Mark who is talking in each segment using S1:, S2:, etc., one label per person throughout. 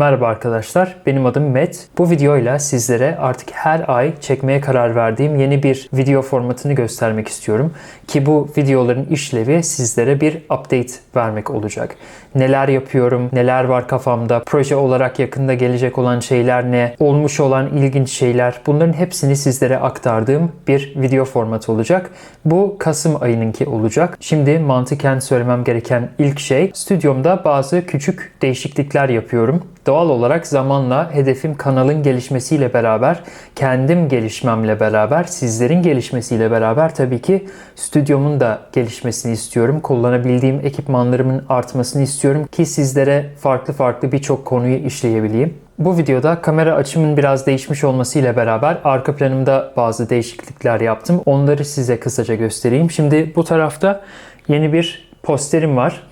S1: Merhaba arkadaşlar, benim adım Met. Bu videoyla sizlere artık her ay çekmeye karar verdiğim yeni bir video formatını göstermek istiyorum. Ki bu videoların işlevi sizlere bir update vermek olacak. Neler yapıyorum, neler var kafamda, proje olarak yakında gelecek olan şeyler ne, olmuş olan ilginç şeyler bunların hepsini sizlere aktardığım bir video formatı olacak. Bu Kasım ayınınki olacak. Şimdi mantıken söylemem gereken ilk şey stüdyomda bazı küçük değişiklikler yapıyorum. Doğal olarak zamanla hedefim kanalın gelişmesiyle beraber, kendim gelişmemle beraber, sizlerin gelişmesiyle beraber tabii ki stüdyomun da gelişmesini istiyorum. Kullanabildiğim ekipmanlarımın artmasını istiyorum ki sizlere farklı farklı birçok konuyu işleyebileyim. Bu videoda kamera açımın biraz değişmiş olmasıyla beraber arka planımda bazı değişiklikler yaptım. Onları size kısaca göstereyim. Şimdi bu tarafta yeni bir posterim var.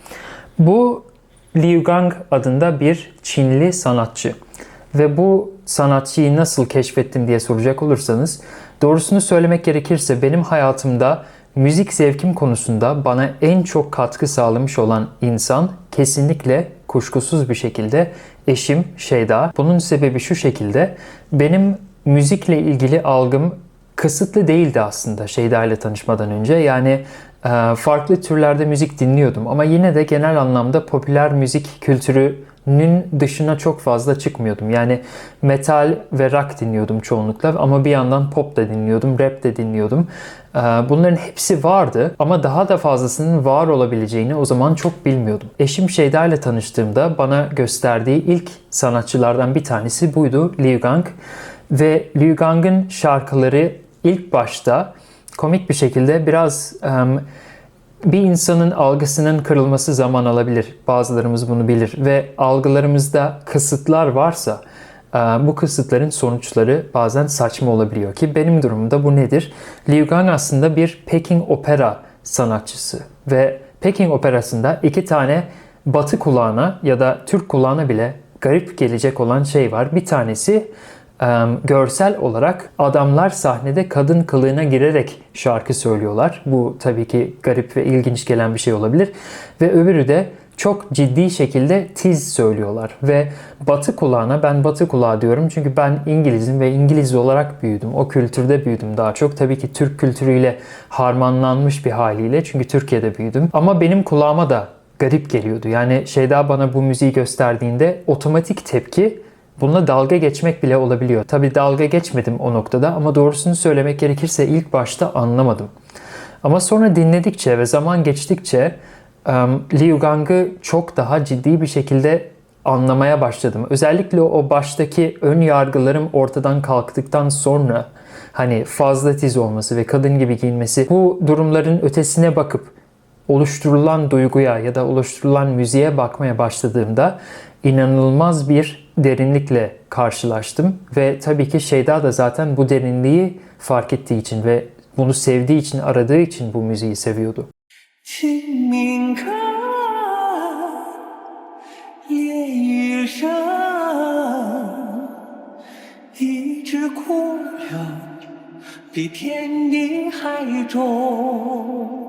S1: Bu Liu Gang adında bir Çinli sanatçı. Ve bu sanatçıyı nasıl keşfettim diye soracak olursanız, doğrusunu söylemek gerekirse benim hayatımda müzik zevkim konusunda bana en çok katkı sağlamış olan insan kesinlikle kuşkusuz bir şekilde eşim Şeyda. Bunun sebebi şu şekilde, benim müzikle ilgili algım kısıtlı değildi aslında Şeyda ile tanışmadan önce. Yani farklı türlerde müzik dinliyordum ama yine de genel anlamda popüler müzik kültürünün dışına çok fazla çıkmıyordum. Yani metal ve rock dinliyordum çoğunlukla ama bir yandan pop da dinliyordum, rap de dinliyordum. E, bunların hepsi vardı ama daha da fazlasının var olabileceğini o zaman çok bilmiyordum. Eşim Şeyda ile tanıştığımda bana gösterdiği ilk sanatçılardan bir tanesi buydu Liu Gang. Ve Liu Gang'ın şarkıları ilk başta komik bir şekilde biraz um, bir insanın algısının kırılması zaman alabilir. Bazılarımız bunu bilir ve algılarımızda kısıtlar varsa bu kısıtların sonuçları bazen saçma olabiliyor ki benim durumumda bu nedir? Liu Gang aslında bir Peking opera sanatçısı ve Peking operasında iki tane batı kulağına ya da Türk kulağına bile garip gelecek olan şey var. Bir tanesi görsel olarak adamlar sahnede kadın kılığına girerek şarkı söylüyorlar. Bu tabii ki garip ve ilginç gelen bir şey olabilir. Ve öbürü de çok ciddi şekilde tiz söylüyorlar ve batı kulağına ben batı kulağı diyorum çünkü ben İngilizim ve İngiliz olarak büyüdüm. O kültürde büyüdüm daha çok. Tabii ki Türk kültürüyle harmanlanmış bir haliyle çünkü Türkiye'de büyüdüm. Ama benim kulağıma da garip geliyordu. Yani Şeyda bana bu müziği gösterdiğinde otomatik tepki Bununla dalga geçmek bile olabiliyor. Tabi dalga geçmedim o noktada ama doğrusunu söylemek gerekirse ilk başta anlamadım. Ama sonra dinledikçe ve zaman geçtikçe um, Liu Gang'ı çok daha ciddi bir şekilde anlamaya başladım. Özellikle o baştaki ön yargılarım ortadan kalktıktan sonra hani fazla tiz olması ve kadın gibi giyinmesi bu durumların ötesine bakıp oluşturulan duyguya ya da oluşturulan müziğe bakmaya başladığımda inanılmaz bir derinlikle karşılaştım ve tabii ki Şeyda da zaten bu derinliği fark ettiği için ve bunu sevdiği için aradığı için bu müziği seviyordu. 清明看，夜雨声，一只哭了，比天地还重。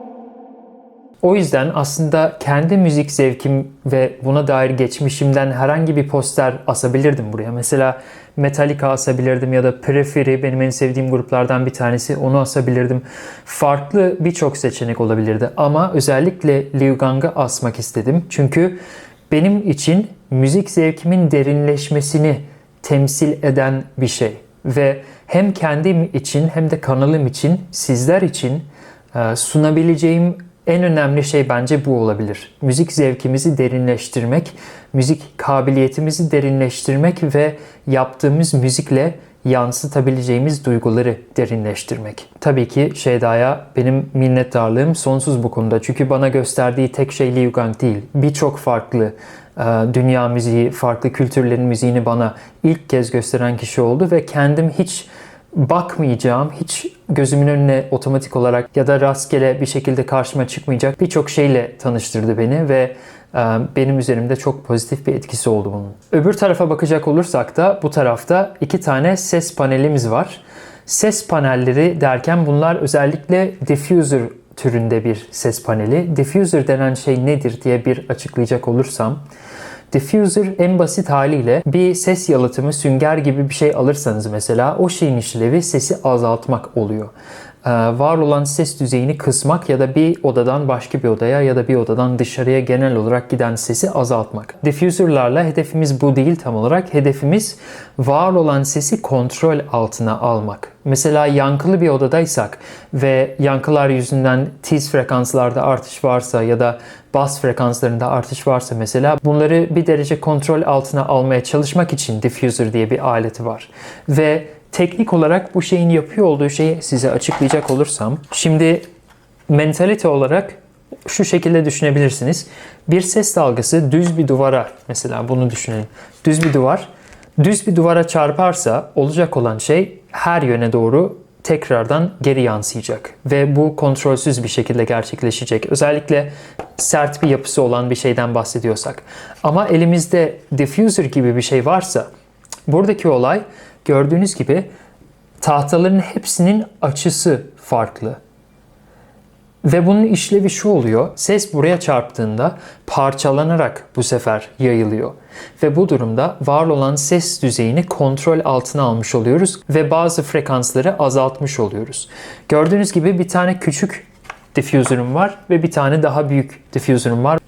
S1: O yüzden aslında kendi müzik zevkim ve buna dair geçmişimden herhangi bir poster asabilirdim buraya. Mesela Metallica asabilirdim ya da Preferi benim en sevdiğim gruplardan bir tanesi onu asabilirdim. Farklı birçok seçenek olabilirdi ama özellikle Liu Gang'ı asmak istedim. Çünkü benim için müzik zevkimin derinleşmesini temsil eden bir şey. Ve hem kendim için hem de kanalım için sizler için e, sunabileceğim en önemli şey bence bu olabilir. Müzik zevkimizi derinleştirmek, müzik kabiliyetimizi derinleştirmek ve yaptığımız müzikle yansıtabileceğimiz duyguları derinleştirmek. Tabii ki Şeyda'ya benim minnettarlığım sonsuz bu konuda. Çünkü bana gösterdiği tek şey Liu Gang değil. Birçok farklı e, dünya müziği, farklı kültürlerin müziğini bana ilk kez gösteren kişi oldu ve kendim hiç bakmayacağım, hiç gözümün önüne otomatik olarak ya da rastgele bir şekilde karşıma çıkmayacak birçok şeyle tanıştırdı beni ve e, benim üzerimde çok pozitif bir etkisi oldu bunun. Öbür tarafa bakacak olursak da bu tarafta iki tane ses panelimiz var. Ses panelleri derken bunlar özellikle diffuser türünde bir ses paneli. Diffuser denen şey nedir diye bir açıklayacak olursam Diffuser en basit haliyle bir ses yalıtımı sünger gibi bir şey alırsanız mesela o şeyin işlevi sesi azaltmak oluyor. Ee, var olan ses düzeyini kısmak ya da bir odadan başka bir odaya ya da bir odadan dışarıya genel olarak giden sesi azaltmak. Diffuser'larla hedefimiz bu değil tam olarak. Hedefimiz var olan sesi kontrol altına almak. Mesela yankılı bir odadaysak ve yankılar yüzünden tiz frekanslarda artış varsa ya da bas frekanslarında artış varsa mesela bunları bir derece kontrol altına almaya çalışmak için diffuser diye bir aleti var. Ve teknik olarak bu şeyin yapıyor olduğu şeyi size açıklayacak olursam şimdi mentalite olarak şu şekilde düşünebilirsiniz. Bir ses dalgası düz bir duvara mesela bunu düşünelim. Düz bir duvar düz bir duvara çarparsa olacak olan şey her yöne doğru tekrardan geri yansıyacak ve bu kontrolsüz bir şekilde gerçekleşecek. Özellikle sert bir yapısı olan bir şeyden bahsediyorsak. Ama elimizde diffuser gibi bir şey varsa buradaki olay gördüğünüz gibi tahtaların hepsinin açısı farklı. Ve bunun işlevi şu oluyor. Ses buraya çarptığında parçalanarak bu sefer yayılıyor. Ve bu durumda var olan ses düzeyini kontrol altına almış oluyoruz ve bazı frekansları azaltmış oluyoruz. Gördüğünüz gibi bir tane küçük diffuser'ım var ve bir tane daha büyük diffuser'ım var.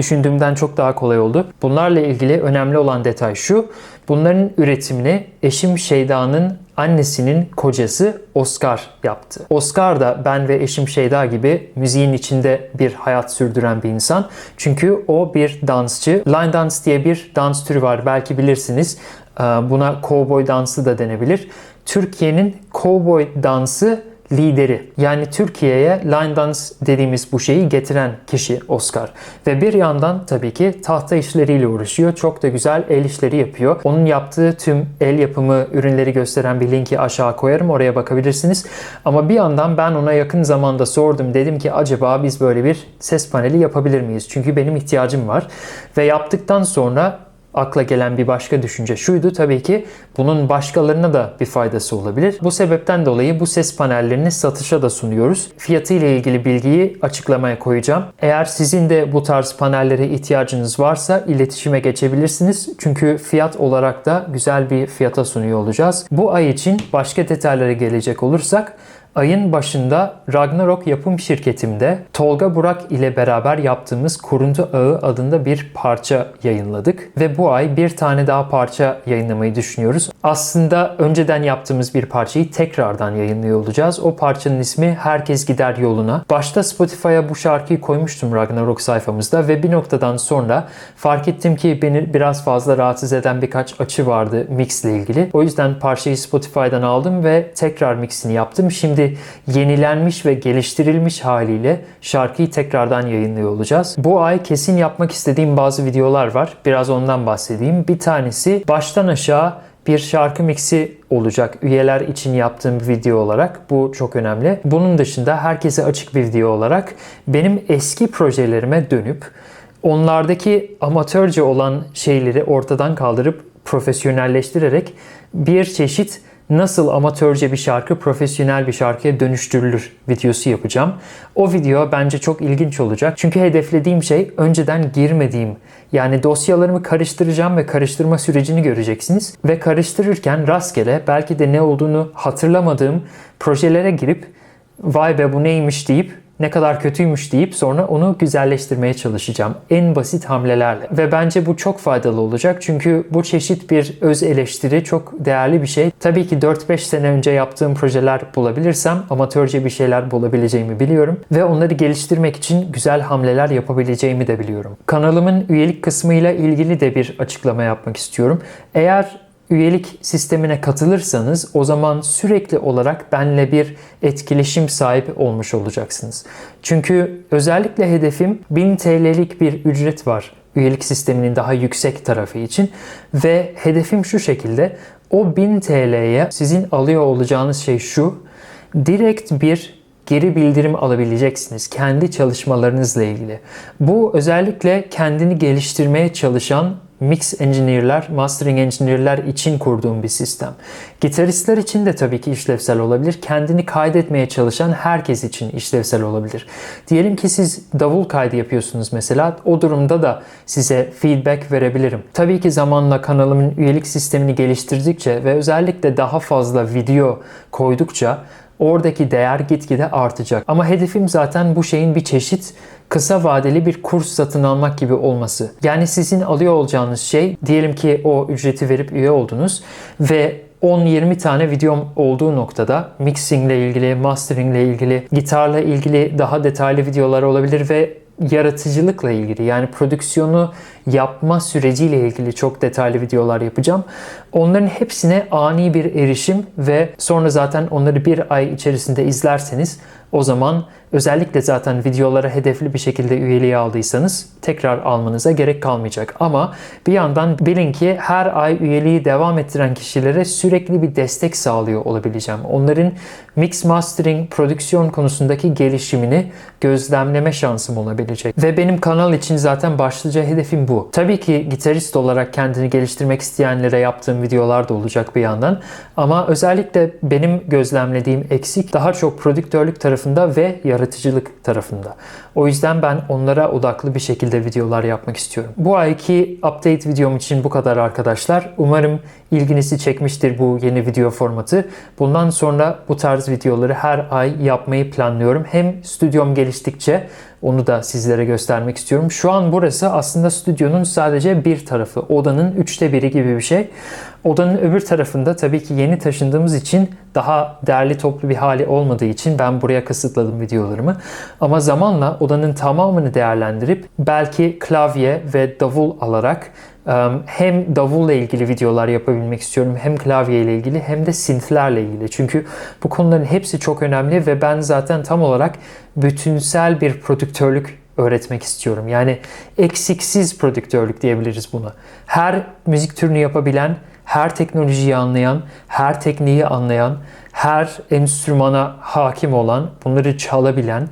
S1: düşündüğümden çok daha kolay oldu. Bunlarla ilgili önemli olan detay şu. Bunların üretimini eşim Şeyda'nın annesinin kocası Oscar yaptı. Oscar da ben ve eşim Şeyda gibi müziğin içinde bir hayat sürdüren bir insan. Çünkü o bir dansçı. Line dance diye bir dans türü var belki bilirsiniz. Ee, buna cowboy dansı da denebilir. Türkiye'nin cowboy dansı lideri. Yani Türkiye'ye line dance dediğimiz bu şeyi getiren kişi Oscar. Ve bir yandan tabii ki tahta işleriyle uğraşıyor. Çok da güzel el işleri yapıyor. Onun yaptığı tüm el yapımı ürünleri gösteren bir linki aşağı koyarım. Oraya bakabilirsiniz. Ama bir yandan ben ona yakın zamanda sordum. Dedim ki acaba biz böyle bir ses paneli yapabilir miyiz? Çünkü benim ihtiyacım var. Ve yaptıktan sonra akla gelen bir başka düşünce şuydu tabii ki bunun başkalarına da bir faydası olabilir. Bu sebepten dolayı bu ses panellerini satışa da sunuyoruz. Fiyatı ile ilgili bilgiyi açıklamaya koyacağım. Eğer sizin de bu tarz panellere ihtiyacınız varsa iletişime geçebilirsiniz. Çünkü fiyat olarak da güzel bir fiyata sunuyor olacağız. Bu ay için başka detaylara gelecek olursak Ayın başında Ragnarok yapım şirketimde Tolga Burak ile beraber yaptığımız Kuruntu Ağı adında bir parça yayınladık ve bu ay bir tane daha parça yayınlamayı düşünüyoruz. Aslında önceden yaptığımız bir parçayı tekrardan yayınlıyor olacağız. O parçanın ismi Herkes Gider Yoluna. Başta Spotify'a bu şarkıyı koymuştum Ragnarok sayfamızda ve bir noktadan sonra fark ettim ki beni biraz fazla rahatsız eden birkaç açı vardı mix ile ilgili. O yüzden parçayı Spotify'dan aldım ve tekrar mixini yaptım. Şimdi Şimdi yenilenmiş ve geliştirilmiş haliyle şarkıyı tekrardan yayınlıyor olacağız. Bu ay kesin yapmak istediğim bazı videolar var. Biraz ondan bahsedeyim. Bir tanesi baştan aşağı bir şarkı mixi olacak üyeler için yaptığım bir video olarak. Bu çok önemli. Bunun dışında herkese açık bir video olarak benim eski projelerime dönüp onlardaki amatörce olan şeyleri ortadan kaldırıp profesyonelleştirerek bir çeşit nasıl amatörce bir şarkı profesyonel bir şarkıya dönüştürülür videosu yapacağım. O video bence çok ilginç olacak. Çünkü hedeflediğim şey önceden girmediğim yani dosyalarımı karıştıracağım ve karıştırma sürecini göreceksiniz. Ve karıştırırken rastgele belki de ne olduğunu hatırlamadığım projelere girip vay be bu neymiş deyip ne kadar kötüymüş deyip sonra onu güzelleştirmeye çalışacağım. En basit hamlelerle. Ve bence bu çok faydalı olacak. Çünkü bu çeşit bir öz eleştiri çok değerli bir şey. Tabii ki 4-5 sene önce yaptığım projeler bulabilirsem amatörce bir şeyler bulabileceğimi biliyorum. Ve onları geliştirmek için güzel hamleler yapabileceğimi de biliyorum. Kanalımın üyelik kısmıyla ilgili de bir açıklama yapmak istiyorum. Eğer üyelik sistemine katılırsanız o zaman sürekli olarak benle bir etkileşim sahibi olmuş olacaksınız. Çünkü özellikle hedefim 1000 TL'lik bir ücret var üyelik sisteminin daha yüksek tarafı için ve hedefim şu şekilde o 1000 TL'ye sizin alıyor olacağınız şey şu direkt bir geri bildirim alabileceksiniz kendi çalışmalarınızla ilgili. Bu özellikle kendini geliştirmeye çalışan mix engineer'ler, mastering engineer'ler için kurduğum bir sistem. Gitaristler için de tabii ki işlevsel olabilir. Kendini kaydetmeye çalışan herkes için işlevsel olabilir. Diyelim ki siz davul kaydı yapıyorsunuz mesela. O durumda da size feedback verebilirim. Tabii ki zamanla kanalımın üyelik sistemini geliştirdikçe ve özellikle daha fazla video koydukça oradaki değer gitgide artacak. Ama hedefim zaten bu şeyin bir çeşit kısa vadeli bir kurs satın almak gibi olması. Yani sizin alıyor olacağınız şey diyelim ki o ücreti verip üye oldunuz ve 10-20 tane videom olduğu noktada mixing ile ilgili, mastering ile ilgili, gitarla ilgili daha detaylı videolar olabilir ve yaratıcılıkla ilgili yani prodüksiyonu yapma süreciyle ilgili çok detaylı videolar yapacağım. Onların hepsine ani bir erişim ve sonra zaten onları bir ay içerisinde izlerseniz o zaman özellikle zaten videolara hedefli bir şekilde üyeliği aldıysanız tekrar almanıza gerek kalmayacak. Ama bir yandan bilin ki her ay üyeliği devam ettiren kişilere sürekli bir destek sağlıyor olabileceğim. Onların mix mastering, prodüksiyon konusundaki gelişimini gözlemleme şansım olabilecek. Ve benim kanal için zaten başlıca hedefim bu. Tabii ki gitarist olarak kendini geliştirmek isteyenlere yaptığım videolar da olacak bir yandan. Ama özellikle benim gözlemlediğim eksik daha çok prodüktörlük tarafında ve yaratıcılık tarafında. O yüzden ben onlara odaklı bir şekilde videolar yapmak istiyorum. Bu ayki update videom için bu kadar arkadaşlar. Umarım ilginizi çekmiştir bu yeni video formatı. Bundan sonra bu tarz videoları her ay yapmayı planlıyorum. Hem stüdyom geliştikçe onu da sizlere göstermek istiyorum. Şu an burası aslında stüdyonun sadece bir tarafı. Odanın üçte biri gibi bir şey. Odanın öbür tarafında tabii ki yeni taşındığımız için daha değerli toplu bir hali olmadığı için ben buraya kısıtladım videolarımı. Ama zamanla odanın tamamını değerlendirip belki klavye ve davul alarak hem davulla ilgili videolar yapabilmek istiyorum hem klavye ile ilgili hem de synthlerle ilgili. Çünkü bu konuların hepsi çok önemli ve ben zaten tam olarak bütünsel bir prodüktörlük öğretmek istiyorum. Yani eksiksiz prodüktörlük diyebiliriz buna. Her müzik türünü yapabilen, her teknolojiyi anlayan, her tekniği anlayan, her enstrümana hakim olan, bunları çalabilen,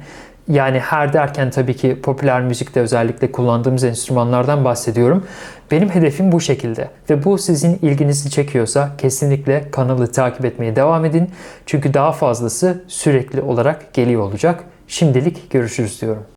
S1: yani her derken tabii ki popüler müzikte özellikle kullandığımız enstrümanlardan bahsediyorum. Benim hedefim bu şekilde ve bu sizin ilginizi çekiyorsa kesinlikle kanalı takip etmeye devam edin. Çünkü daha fazlası sürekli olarak geliyor olacak. Şimdilik görüşürüz diyorum.